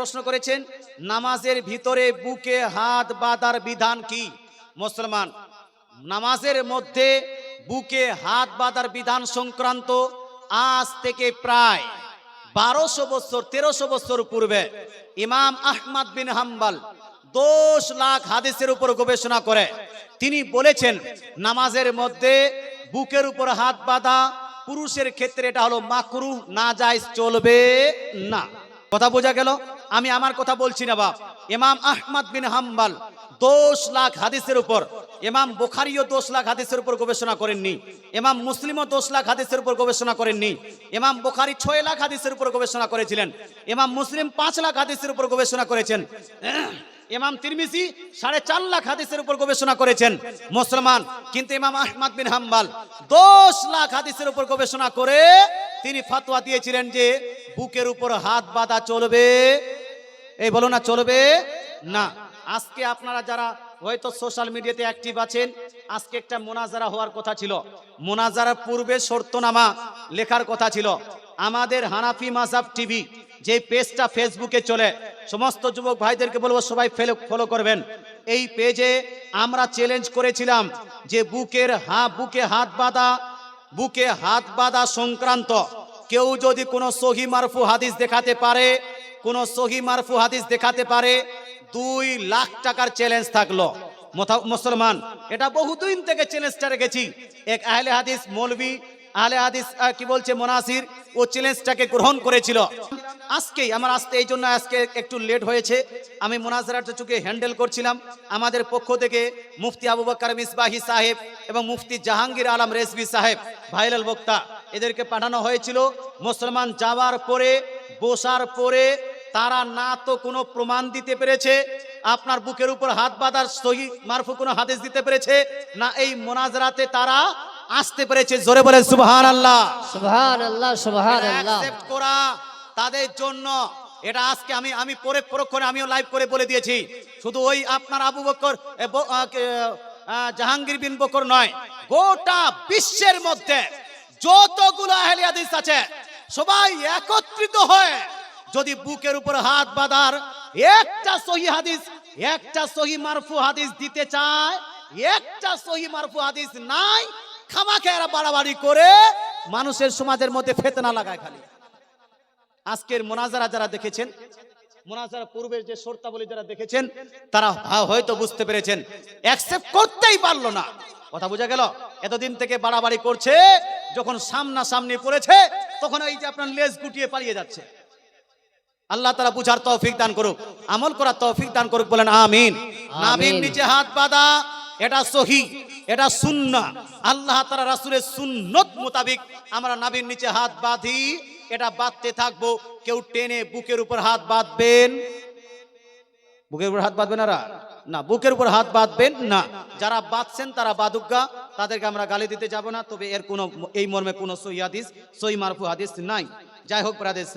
প্রশ্ন করেছেন, নামাজের ভিতরে বুকে হাত বাঁধার বিধান কি? মুসলমান, নামাজের মধ্যে বুকে হাত বাঁধার বিধান সংক্রান্ত আজ থেকে প্রায় বারোশো বছর, তেরোশো বছর পূর্বে ইমাম আহমদ বিন হাম্বাল দশ লাখ হাদিসের উপর গবেষণা করে। তিনি বলেছেন, নামাজের মধ্যে বুকের উপর হাত বাঁধা পুরুষের ক্ষেত্রে এটা হলো মাকরু না যায় চলবে না। কথা বোঝা গেল? আমি আমার কথা বলছি না, বাপ। ইমাম আহমদ বিন হাম্বাল দশ লাখ হাদিসের উপর, ইমাম বোখারিও দশ লাখ হাদিসের উপর গবেষণা করেননি এমাম মুসলিমও দশ লাখ হাদিসের উপর গবেষণা করেননি, ইমাম বোখারি ছয় লাখ হাদিসের উপর গবেষণা করেছিলেন এমাম মুসলিম পাঁচ লাখ হাদিসের উপর গবেষণা করেছেন, ইমাম তিরমিজি সাড়ে চার লাখ হাদিসের উপর গবেষণা করেছেন, মুসলমান। কিন্তু ইমাম আহমদ বিন হাম্বাল দশ লাখ হাদিসের উপর গবেষণা করে তিনি ফাতোয়া দিয়েছিলেন যে, বুকের উপর হাত বাঁধা চলবে। এই বলো না, চলবে? না। আজকে আপনারা যারা হয়তো সোশ্যাল মিডিয়াতে অ্যাক্টিভ আছেন, আজকে একটা মোনাজারা হওয়ার কথা ছিল। মোনাজারার পূর্বে শর্তনামা লেখার কথা ছিল। আমাদের হানাফি মাজাব টিভি যে পেজটা ফেসবুকে চলে, সমস্ত যুবক ভাইদেরকে বলব সবাই ফেলে ফলো করবেন। এই পেজে আমরা চ্যালেঞ্জ করেছিলাম যে বুকের হা বুকে হাত বাঁধা, বুকে হাত বাঁধা সংক্রান্ত কেউ যদি কোনো সহি মারফু হাদিস দেখাতে পারে কোনো সহি মারফু হাদিস দেখাতে পারে, দুই লাখ টাকার চ্যালেঞ্জ থাকল। মুসলমান, এটা বহুদিন থেকে চ্যালেঞ্জটা রেখেছি। এক আহলে হাদিস মৌলবি আহলে হাদিস কি বলছে, মোনাসির, ও চ্যালেঞ্জটাকে গ্রহণ করেছিল। আজকেই, আমার আসতে এই জন্য আজকে একটু লেট হয়েছে। আমি মোনাজারাটা চুকে হ্যান্ডেল করছিলাম। আমাদের পক্ষ থেকে মুফতি আবু বকর মিসবাহি সাহেব এবং মুফতি জাহাঙ্গীর আলম রেসবি সাহেব, ভাইরাল বক্তা, এদেরকে পাঠানো হয়েছিল। মুসলমান যাওয়ার পরে, বসার পরে তারা না তো কোনো প্রমাণ দিতে পেরেছে আপনার বুকের উপর হাত বাঁধার সহি মারফু কোনো হাদিস দিতে পেরেছে না এই মোনাজরাতে তারা আসতে পেরেছে। জোরে বলেন সুবহান আল্লাহ সুবহান আল্লাহ সুবহান আল্লাহ করা তাদের জন্য। এটা আজকে আমি আমি পরে পরক্ষণে আমিও লাইভ করে বলে দিয়েছি। শুধু ওই আপনার আবু বকর জাহাঙ্গীর বিন বকর নয় গোটা বিশ্বের মধ্যে যতগুলো আহলে হাদিস আছে সবাই একত্রিত হয়ে যদি বুকের উপর হাত বাঁধার, একটা সহি হাদিস, একটা সহি মারফু হাদিস দিতে চায়, একটা সহি মারফু হাদিস নাই খামাকে এরা বাড়াবাড়ি করে মানুষের সমাজের মধ্যে ফেতনা লাগায় খালি। আজকের মোনাজারা যারা দেখেছেন, মোনাজারা পূর্বের যে শর্তাবলী যারা দেখেছেন, তারা হয়তো বুঝতে পেরেছেন অ্যাকসেপ্ট করতেই পারল না। কথা বোঝা গেল? এতদিন থেকে বাড়াবাড়ি করছে, যখন সামনা সামনে পড়েছে, তখন এই যে আপনার লেজ গুটিয়ে পালিয়ে যাচ্ছে। আল্লাহ তারা বুঝার তৌফিক দান করুক আমল করার তৌফিক দান করুক বলেন আমিন। নাবির নিচে হাত বাঁধা এটা সহি এটা সুন্না আল্লাহ তারা রাসূলের সুন্নত মোতাবিক আমরা নাবির নিচে হাত বাঁধি এটা বাঁধতে থাকব। কেউ টেনে বুকের উপর হাত বাঁধবেন? বুকের উপর হাত বাঁধবেন না না বুকের উপর হাত বাঁধবেন না। যারা বাঁধছেন তারা বাদুগা তাদেরকে আমরা গালি দিতে যাব না তবে এর কোনো এই মর্মে কোনো সহি হাদিস সহি মারফু হাদিস নাই। যাই হোক ব্রাদেশ